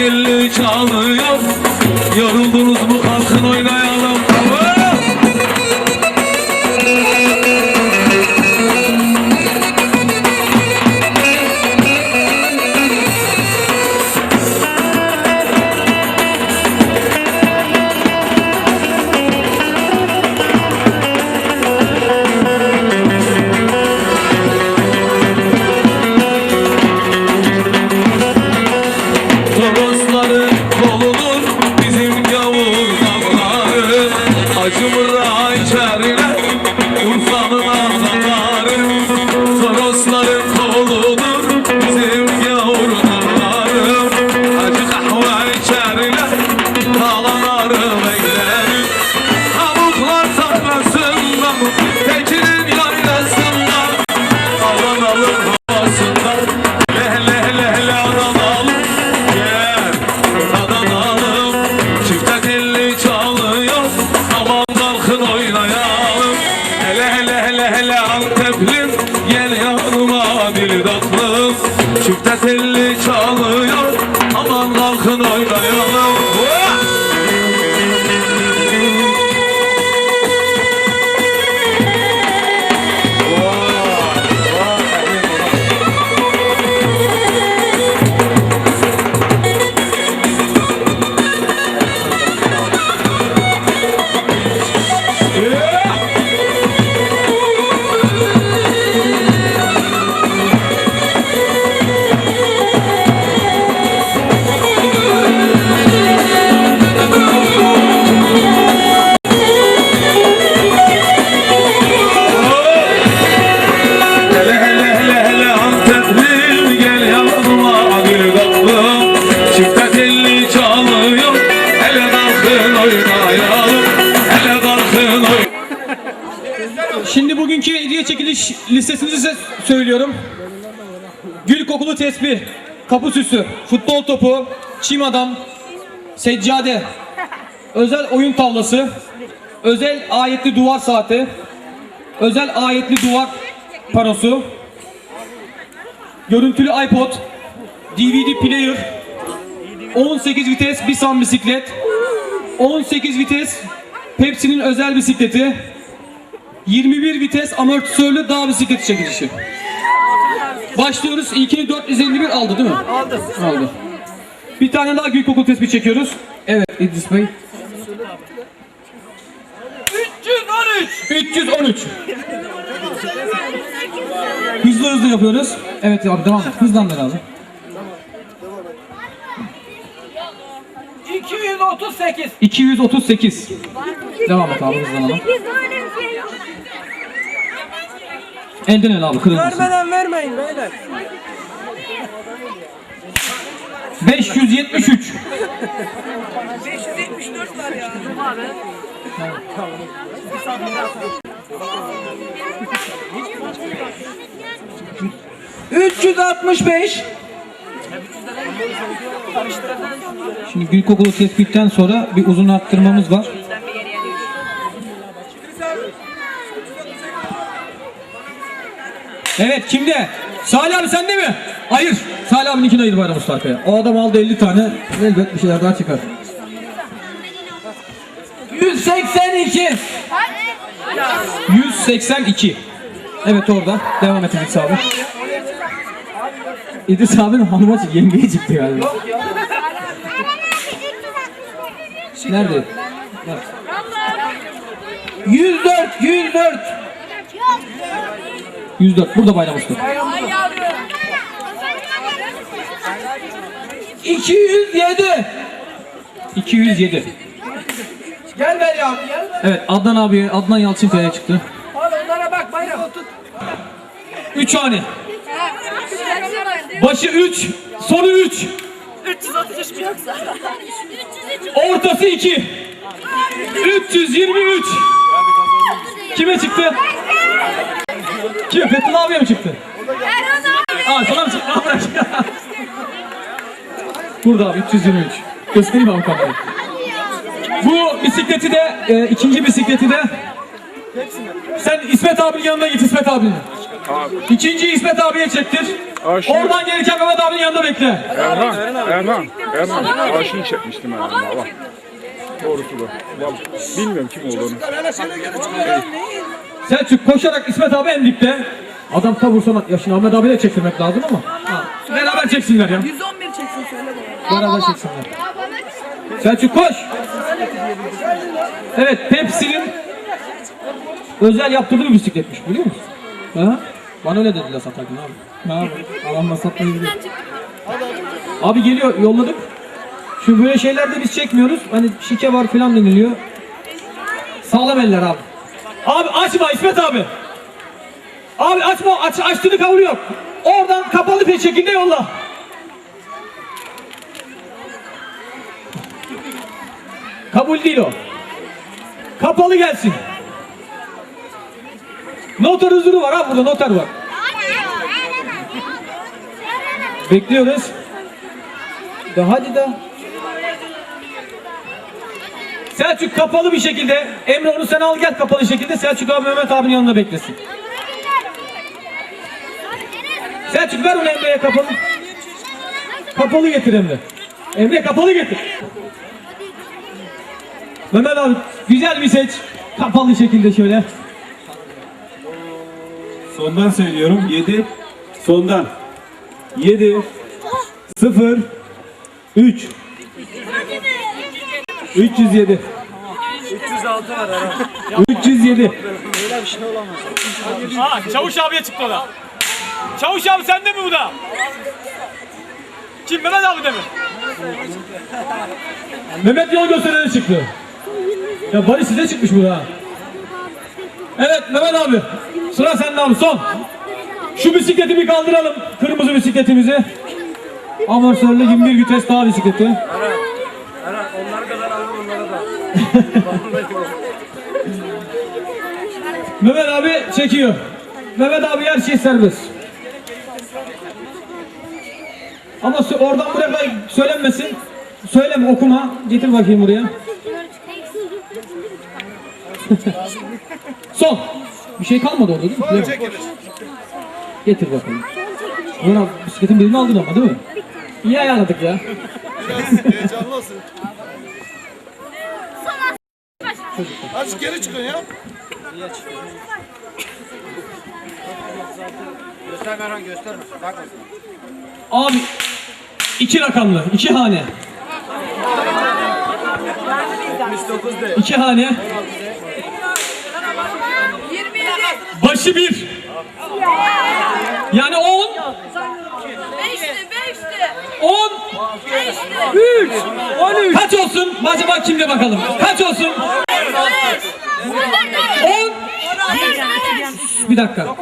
telli çalıyor. Yoruldunuz mu kalkın oynayalım kalkın oynayalım listesini size söylüyorum. Gül kokulu tesbih, kapı süsü, futbol topu, çim adam, seccade, özel oyun tavlası, özel ayetli duvar saati, özel ayetli duvar panosu, görüntülü iPod, DVD player, 18 vites bir sam bisiklet, 18 vites Pepsi'nin özel bisikleti, 21 vites amortisörlü dağ bisikleti çekilişi. Başlıyoruz. İlkini 451 aldı değil mi? Aldı. Aldı. Bir tane daha gül kokulu tespih çekiyoruz. Evet İdris Bey. 313. 313. Hızlı hızlı yapıyoruz. Evet abi devam et. Hızlandır abi. 238. 238. Devam et abi hızlanalım. Elden el abi kırılmasın. Vermeden vermeyin beyler. 573. 574 var ya. 365. Şimdi gül kokulu tespitten sonra bir uzun arttırmamız var. Evet kimde? Salih abi sende mi? Hayır. Salih abinin ikini ayır Bayram Usta arkaya. O adam aldı 50 tane. Elbet bir şeyler daha çıkar. 182. 182. Evet orada. Devam et İdris abi. İdris abinin hanıma çıktı. Yengeye çıktı galiba. Nerede? 104. 104. 104. Burada Bayram Usta. 207. 207. Gel ver ya. Gel. Evet Adnan abi, Adnan Yalçınkaya çıktı. Al onlara bak bayram. Tut. 3 hane. Başı 3, sonu 3. 333 mi yoksa? Ortası 2. 323. Kime çıktı? Kime? Fethullah abiye mi çıktı? Aa sana mı çıktı? Aa, bırak. Burada abi 323. Göstereyim abi kamerayı. Bu bisikleti de, e, ikinci bisikleti de sen İsmet abinin yanına git İsmet abinin. İkinciyi İsmet abiye çektir. Aşağı. Oradan gelirken Mehmet abinin yanında bekle. Erhan, Erhan, Erhan. Aşığı çekmiştim Erhan'la bak. Doğrusu bu. Vallahi Bilmiyorum kim olduğunu. Selçuk koşarak İsmet abi en dipte. Adam tabi sana yaşını Ahmet abiyle çektirmek lazım ama. Ha, beraber çeksinler ya. 111 çeksin söyle de. Beraber çeksinler. Selçuk koş. Evet Pepsi'nin özel yaptırdığı bir bisikletmiş biliyor musun? Ha? Bana öyle dediler satarken abi. Ne abi? Adamla satmayı biliyor. Abi geliyor yolladık. Şu böyle şeylerde biz çekmiyoruz. Hani şike var falan deniliyor. Sağlam eller abi. Abi açma İsmet abi. Abi açma aç, açtığını kabul yok. Oradan kapalı bir şekilde yolla. Kabul değil o. Kapalı gelsin. Noter huzuru var ha burada noter var. Bekliyoruz. De hadi de. Selçuk kapalı bir şekilde. Emre onu sen al gel kapalı şekilde. Selçuk abi Mehmet abinin yanında beklesin. Selçuk ver onu Emre'ye kapalı. Kapalı getir Emre. Emre kapalı getir. Mehmet abi güzel bir seç. Kapalı şekilde şöyle. Sondan söylüyorum. 7. Sondan. 7. 0. 3. 307. 306 var 307. Aa, Çavuş abiye çıktı o da. Çavuş abi sende mi bu da? Kim Mehmet abi de mi? Mehmet yol gösterene çıktı. Ya bari size çıkmış bu da. Evet Mehmet abi. Sıra sende abi son. Şu bisikleti bir kaldıralım. Kırmızı bisikletimizi. Amortisörlü 21 vites daha bisikleti. Mehmet abi çekiyor. Mehmet abi her şey serbest. Ama oradan buraya söylenmesin. Söyleme okuma. Getir bakayım buraya. Son. Bir şey kalmadı orada değil mi? Yok. Getir bakalım. Abi bisikletin birini aldın ama değil mi? İyi ayarladık ya. Azıcık geri çıkın ya. Abi iki rakamlı, iki hane. İki hane. 27. Başı bir. Yani on, 5'ti 5'ti. on, 5'ti. üç, on üç. Kaç olsun? Acaba kimde bakalım? Kaç olsun? 10 Bir dakika. 10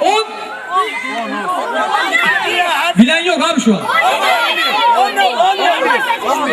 10 Bilen yok abi şu an. 10 10 10